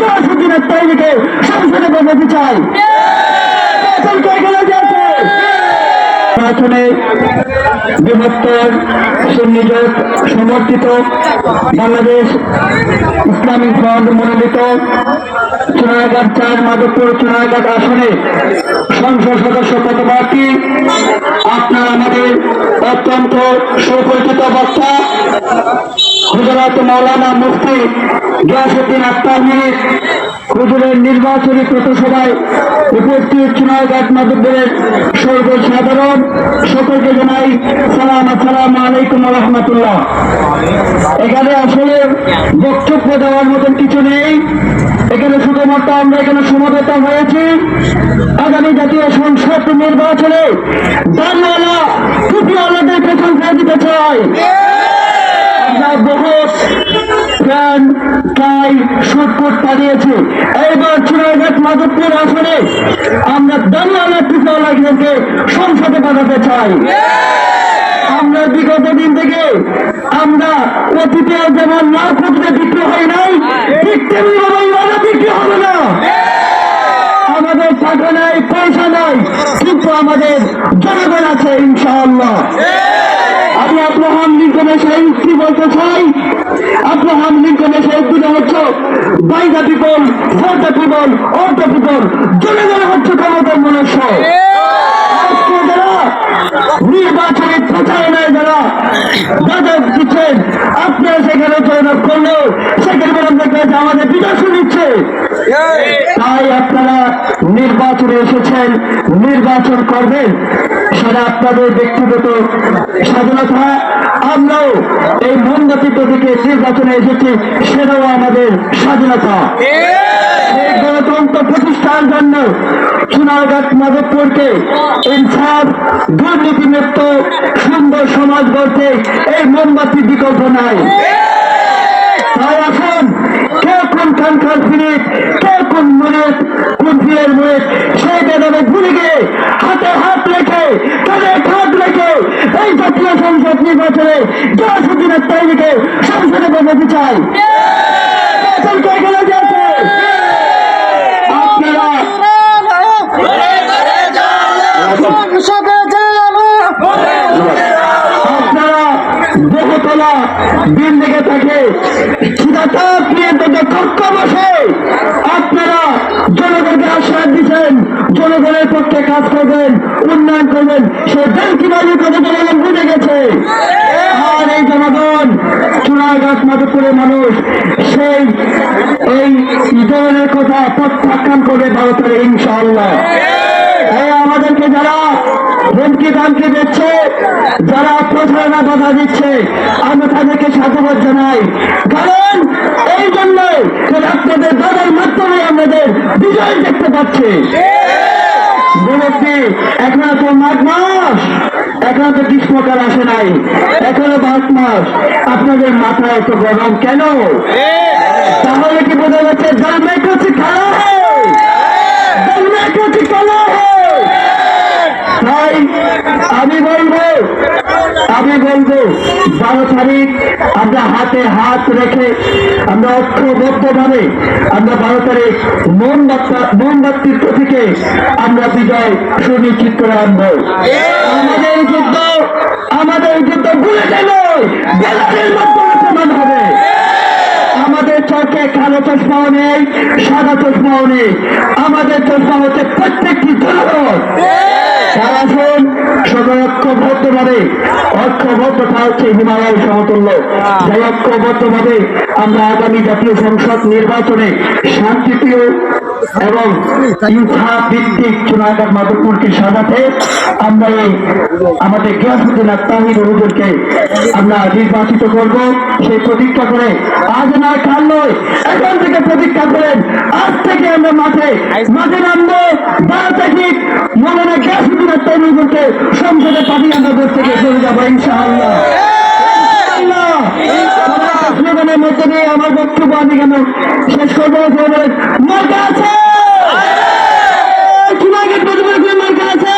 জয়সুদ্দিনের তৈরিকে সংসদে বোঝাতে চাই। বৃহত্তর সুন্নিযোগ সমর্থিত বাংলাদেশ ইসলামিক ফ্রন্ট মনোনীত চুনারঘাট চার মাধবপুর চুনারঘাট আসনে সংসদ সদস্য পদপ্রার্থী, আপনার আমাদের অত্যন্ত সুপরিচিত বক্তা। হুজরাত মৌলানা মুফতি গিয়াসুদ্দিন আক্তার মির হুজুরের নির্বাচনী প্রতিসভায় উপস্থিত চুনারঘাট মাধবপুরের সর্বসাধারণ সকলকে জানাই সালাম, আসসালাম আলাইকুম রহমতুল্লাহ। এখানে আসলে বক্তব্য দেওয়ার মতন কিছু নেই। এখানে শুধুমাত্র আমরা এখানে সমবেত হয়েছি। আগামী জাতীয় সংসদ নির্বাচনে দানওয়ালা টুপিওয়ালাদের প্রশংসা দিতে চাই। আমরা বহুত প্রাণ টাই সুটপুট পালিয়েছি। এইবার চুরাঘাট মাধবপুর আসনে আমরা দানওয়ালা টুপিওয়ালাদেরকে সংসদে পাঠাতে চাই। আমরা বিগত দিন থেকে আমরা অতীতে যেমন না ফুটলে বিক্রি হয় নাই, ঠিক তেমনি বিক্রি হবে না। আমাদের টাকা নাই, পয়সা নাই, কিন্তু আমাদের জনগণ আছে ইনশাআল্লাহ। আমি আব্রাহাম লিঙ্কনের সেই উক্তি বলতে চাই। আব্রাহাম লিঙ্কনের সেই উক্তিটা হচ্ছে by the people for the people of the people জনগণ হচ্ছে ক্ষমতার মনুষ্য নির্বাচনে এসেছেন, নির্বাচন করবেন সেটা আপনাদের ব্যক্তিগত স্বাধীনতা। আমরাও এই মোমবাতি প্রতীকে নির্বাচনে এসেছি, সেটাও আমাদের স্বাধীনতা। গণতন্ত্র প্রতিষ্ঠার জন্য চুনারঘাট মাধবপুরকে ইনসাফ, দুর্নীতিমুক্ত, সুন্দর সমাজ গড়তে এই মোমবাতির বিকল্প নাই। তাই আসুন খানখান ফিরিত কে কোন মুরিদ কোন ফিরের মুরিদ সেই বেদনে ভুলে গিয়ে হাতে হাত রেখে, কাঁধে হাত রেখে এই জাতীয় সংসদ নির্বাচনে জয়সুদ্দিনের তৈরিকে সংসদে বোঝাতে চাই। আপনারা বহুতলা বিল্ডিংয়ে থাকে প্রিয়তকে কক্ষ বসে আপনারা জনগণকে আশ্বাস দিচ্ছেন, জনগণের পক্ষে কাজ করবেন, উন্নয়ন করবেন। সে ব্যাংকিবাজি কথা জনগণ বুঝে গেছে? এই জনগণ চুনাঘাট মাধবপুরের মানুষ, সেই এই ধরনের কথা প্রত্যাখ্যান করে ভারতের, ইনশাআল্লাহ। আমাদেরকে যারা হুমকি দামকি দিচ্ছে, যারা প্রচারণা বাধা দিচ্ছে, আমরা তাদেরকে সাধুবাদ জানাই। কারণ এই জন্য আপনাদের দাদার মাধ্যমে আমাদের বিজয় দেখতে পাচ্ছি। বলছি এখনও তো মাঘ মাস এখনও তো গ্রীষ্মকাল আসে নাই এখনও মাঘ মাস। আপনাদের মাথা এত গরম কেন? তাহলে কি বোঝা যাচ্ছে জানাই করছি খারাপ তাই আমি বলব আমি বলব বারো তারিখ আমরা হাতে হাত রেখে আমরা ঐক্যবদ্ধ ভাবে আমরা বারো তারিখ মোমবাতি মোমবাতির প্রতীকে আমরা বিজয় সুনিশ্চিত করে আনব আমাদের যুদ্ধ আমাদের যুদ্ধ ভুলে গেল হবে। আমাদের চোখে কালো চশমাও নেই, সাদা চশমাও নেই। আমাদের চশমা হচ্ছে প্রত্যেকটি জনগণ। তারা আসুন সবাই ঐক্যবদ্ধ ভাবে ঐক্যবদ্ধতা হচ্ছে হিমালয় সমতুল্য। সেই ঐক্যবদ্ধ ভাবে আমরা আগামী জাতীয় সংসদ নির্বাচনে শান্তিপ্রিয় এবং ভিত্তিক চুনাঘাট মাধবপুরকে সাজাতে আমরা এই আমাদের গিয়াসুদ্দিন আত্মাহির হুজুরকে আমরা নির্বাচিত করব। সেই প্রতিজ্ঞা করে আজ নয় কাল এখন থেকে প্রতিজ্ঞা করেন। আজ থেকে আমরা মাঠে মাঠে নামবো তারিখ মৌলানা গ্যাসুদ্দিনের হুজুরকে সংসদে পাঠিয়ে আমরা দেশ থেকে চলে যাব ইনশাআল্লাহ আমার বক্তব্য আমি কেন শেষ করব মজা আছে চুনাঘাট মধুপুরে কোনো মার্কা আছে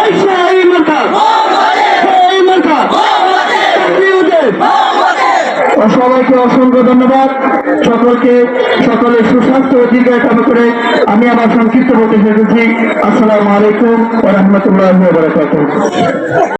এই সেই মার্কা এই মার্কা তাকবীর ওদের। সবাইকে অসংখ্য ধন্যবাদ। সকলকে, সকলের সুস্বাস্থ্য ও দীর্ঘায় করে আমি আমার সংক্ষিপ্ত বলতে এসেছি আসসালামু আলাইকুম ও রাহমাতুল্লাহি